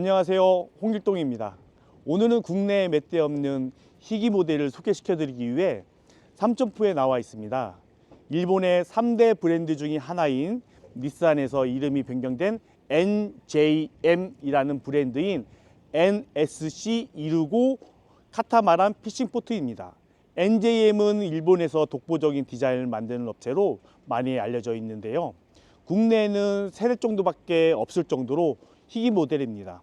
안녕하세요. 홍길동입니다. 오늘은 국내에 몇 대 없는 희귀 모델을 소개시켜 드리기 위해 삼천포에 나와 있습니다. 일본의 3대 브랜드 중의 하나인 닛산에서 이름이 변경된 NJM이라는 브랜드인 NSC265 카타마란 피싱포트입니다. NJM은 일본에서 독보적인 디자인을 만드는 업체로 많이 알려져 있는데요. 국내에는 세대 정도밖에 없을 정도로 희귀 모델입니다.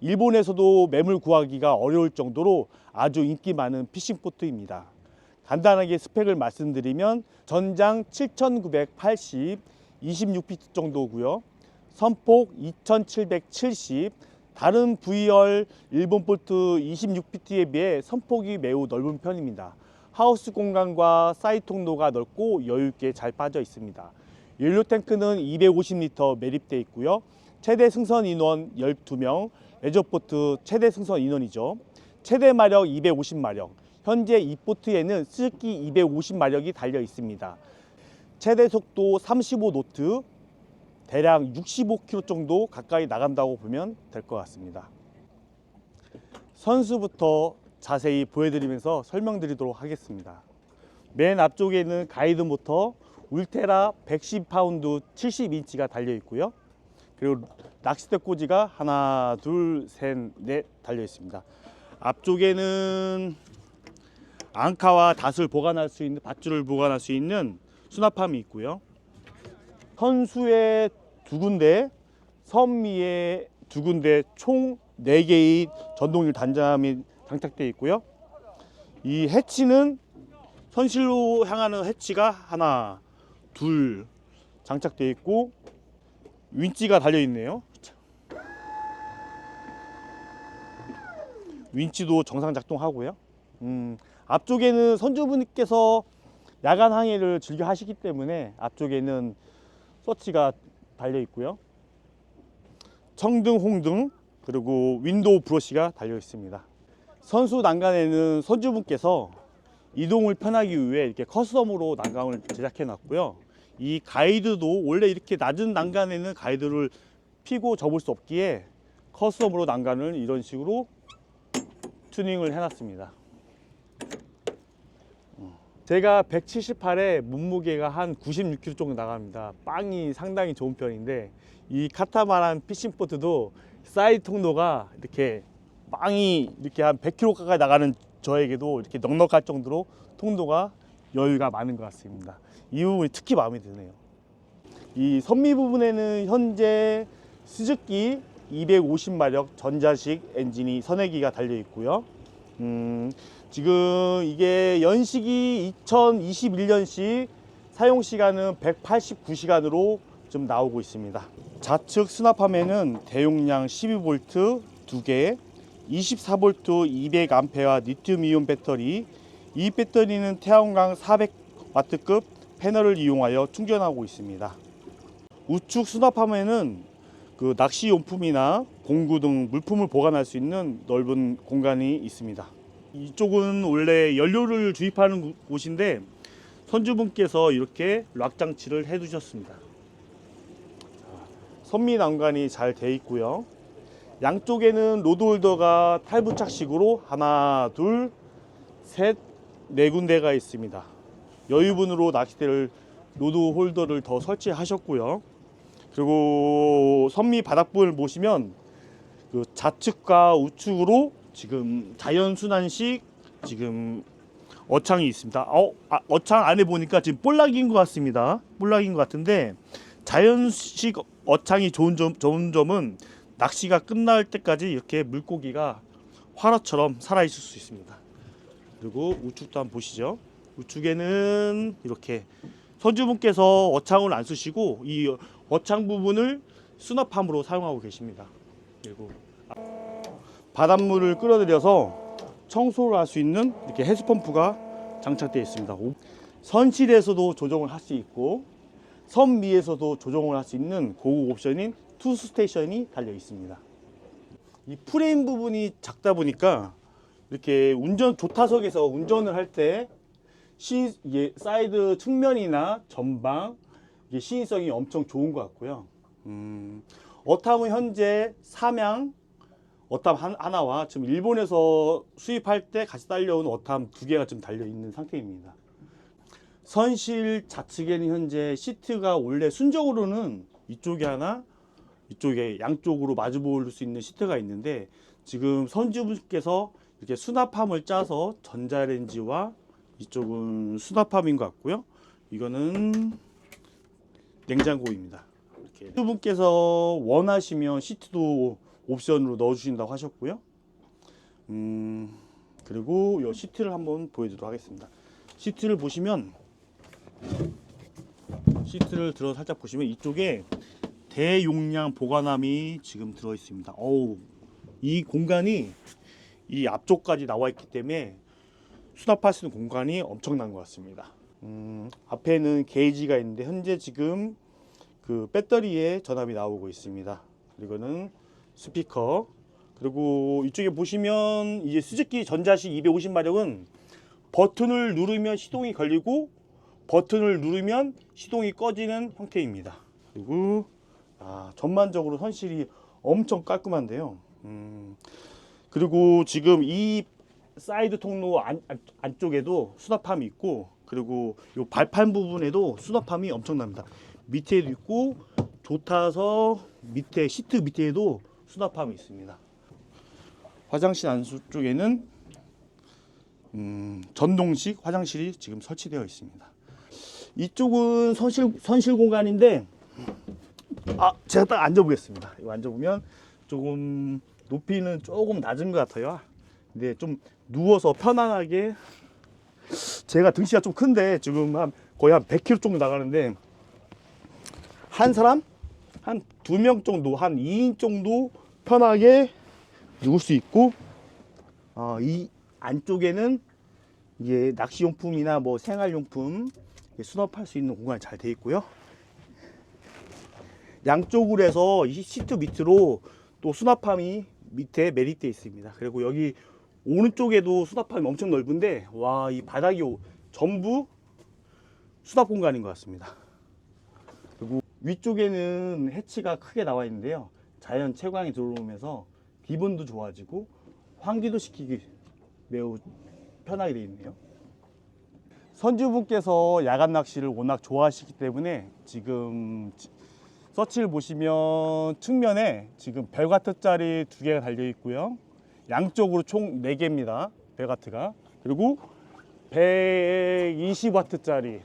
일본에서도 매물 구하기가 어려울 정도로 아주 인기 많은 피싱포트입니다. 간단하게 스펙을 말씀드리면 전장 7980, 26피트 정도고요. 선폭 2770, 다른 VR 일본 볼트 26피트에 비해 선폭이 매우 넓은 편입니다. 하우스 공간과 사이 통로가 넓고 여유 있게 잘 빠져 있습니다. 연료 탱크는 250리터 매립되어 있고요. 최대 승선 인원 12명, 레저포트 최대 승선 인원이죠. 최대 마력 250마력. 현재 이 보트에는 스즈키 250마력이 달려 있습니다. 최대 속도 35노트, 대략 65km 정도 가까이 나간다고 보면 될 것 같습니다. 선수부터 자세히 보여드리면서 설명드리도록 하겠습니다. 맨 앞쪽에는 가이드 모터 울테라 110파운드 70인치가 달려 있고요. 그리고 낚싯대 꽂이가 하나, 둘, 셋, 넷 달려 있습니다. 앞쪽에는 앙카와 닷을 보관할 수 있는 밧줄을 보관할 수 있는 수납함이 있고요. 선수의 두 군데, 선미의 두 군데 총 4개의 전동률 단자함이 장착되어 있고요. 이 해치는 선실로 향하는 해치가 하나, 둘 장착되어 있고 윈치가 달려 있네요. 윈치도 정상 작동하고요. 음, 앞쪽에는 선주분께서 야간 항해를 즐겨 하시기 때문에 앞쪽에는 서치가 달려 있고요. 청등, 홍등 그리고 윈도우 브러쉬가 달려 있습니다. 선수 난간에는 선주분께서 이동을 편하기 위해 이렇게 커스텀으로 난간을 제작해 놨고요. 이 가이드도 원래 이렇게 낮은 난간에는 가이드를 피고 접을 수 없기에 커스텀으로 난간을 이런 식으로 튜닝을 해놨습니다. 제가 178에 몸무게가 한 96kg 정도 나갑니다. 빵이 상당히 좋은 편인데 이 카타마란 피싱보트도 사이드 통로가 이렇게 빵이 이렇게 한 100kg 가까이 나가는 저에게도 이렇게 넉넉할 정도로 통로가 여유가 많은 것 같습니다. 이 부분이 특히 마음에 드네요. 이 선미 부분에는 현재 스즈키 250마력 전자식 엔진이 선회기가 달려 있고요. 음, 지금 이게 연식이 2021년식 사용 시간은 189시간으로 좀 나오고 있습니다. 좌측 수납함에는 대용량 12V 2개, 24V 200A 리튬 이온 배터리, 이 배터리는 태양광 400W급 패널을 이용하여 충전하고 있습니다. 우측 수납함에는 그 낚시 용품이나 공구 등 물품을 보관할 수 있는 넓은 공간이 있습니다. 이쪽은 원래 연료를 주입하는 곳인데 선주분께서 이렇게 락 장치를 해 두셨습니다. 선미 난간이 잘 돼 있고요. 양쪽에는 로드 홀더가 탈부착식으로 하나, 둘, 셋, 네 군데가 있습니다. 여유분으로 낚싯대를 로드 홀더를 더 설치하셨고요. 그리고 선미 바닥부분을 보시면 그 좌측과 우측으로 지금 자연 순환식 지금 어창이 있습니다. 어, 아, 어창 안에 보니까 지금 볼락인 것 같습니다. 볼락인 것 같은데 자연식 어창이 좋은 점, 좋은 점은 낚시가 끝날 때까지 이렇게 물고기가 화로처럼 살아 있을 수 있습니다. 그리고 우측도 한번 보시죠. 우측에는 이렇게 선주분께서 어창을 안 쓰시고 이 어창 부분을 수납함으로 사용하고 계십니다. 그리고 바닷물을 끌어들여서 청소를 할 수 있는 이렇게 해수 펌프가 장착되어 있습니다. 선실에서도 조정을 할 수 있고 선 위에서도 조정을 할 수 있는 고급 옵션인 투 스테이션이 달려 있습니다. 이 프레임 부분이 작다 보니까 이렇게 운전 조타석에서 운전을 할 때 시 이게 사이드 측면이나 전방 이게 시인성이 엄청 좋은 것 같고요. 음, 어탐은 현재 삼양 어탐 한- 하나와 지금 일본에서 수입할 때 같이 딸려온 어탐 두 개가 지금 달려 있는 상태입니다. 선실 좌측에는 현재 시트가 원래 순정으로는 이쪽에 하나, 이쪽에 양쪽으로 마주 볼 수 있는 시트가 있는데 지금 선주분께서 이렇게 수납함을 짜서 전자레인지와 이쪽은 수납함인 것 같고요. 이거는 냉장고입니다. 이렇게 분께서 원하시면 시트도 옵션으로 넣어주신다고 하셨고요. 음 그리고 이 시트를 한번 보여드리도록 하겠습니다. 시트를 보시면 시트를 들어 살짝 보시면 이쪽에 대용량 보관함이 지금 들어 있습니다. 어우 이 공간이 이 앞쪽까지 나와 있기 때문에 수납할 수 있는 공간이 엄청난 것 같습니다. 음, 앞에는 게이지가 있는데 현재 지금 그 배터리에 전압이 나오고 있습니다. 그리고는 스피커 그리고 이쪽에 보시면 이제 수직기 전자식 250마력은 버튼을 누르면 시동이 걸리고 버튼을 누르면 시동이 꺼지는 형태입니다. 그리고 아, 전반적으로 선실이 엄청 깔끔한데요. 음, 그리고 지금 이 사이드 통로 안, 안, 안 쪽에도 수납함이 있고 그리고 요 발판 부분에도 수납함이 엄청납니다. 밑에도 있고 좋다서 밑에 시트 밑에도 수납함이 있습니다. 화장실 안쪽에는 음, 전동식 화장실이 지금 설치되어 있습니다. 이쪽은 선실 선실 공간인데 아 제가 딱 앉아보겠습니다. 이거 앉아보면 조금 높이는 조금 낮은 것 같아요. 근데 좀 누워서 편안하게 제가 등치가 좀 큰데 지금 한 거의 한 100kg 정도 나가는데 한 사람 한 두 명 정도 한 2인 정도 편하게 누울 수 있고 어, 이 안쪽에는 이게 낚시용품이나 뭐 생활용품 수납할 수 있는 공간이 잘 되어 있고요. 양쪽으로 해서 이 시트 밑으로 또 수납함이 밑에 매립되어 있습니다. 그리고 여기 오른쪽에도 수납함이 엄청 넓은데 와 이 바닥이 오- 전부 수납 공간인 것 같습니다. 그리고 위쪽에는 해치가 크게 나와 있는데요. 자연 채광이 들어오면서 기분도 좋아지고 환기도 시키기 매우 편하게 되어 있네요. 선주분께서 야간 낚시를 워낙 좋아하시기 때문에 지금 지- 서치를 보시면 측면에 지금 벨가트짜리 두 개가 달려 있고요. 양쪽으로 총 4개입니다. 벨가트가. 그리고 120와트짜리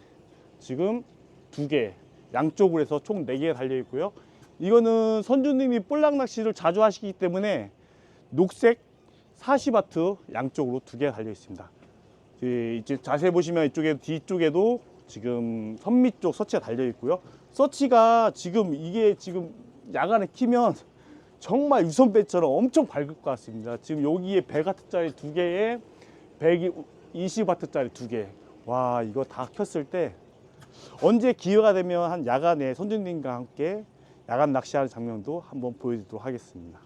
지금 두 개. 양쪽으로 해서 총 4개가 달려 있고요. 이거는 선주님이 볼락 낚시를 자주 하시기 때문에 녹색 40와트 양쪽으로 두 개가 달려 있습니다. 이- 이제 자세히 보시면 이쪽에 뒤쪽에도 지금 선미 쪽 서치가 달려 있고요. 서치가 지금 이게 지금 야간에 키면 정말 유선배처럼 엄청 밝을 것 같습니다. 지금 여기에 100와트짜리 두 개에 120와트짜리 두 개. 와 이거 다 켰을 때 언제 기회가 되면 한 야간에 선생님과 함께 야간 낚시하는 장면도 한번 보여드리도록 하겠습니다.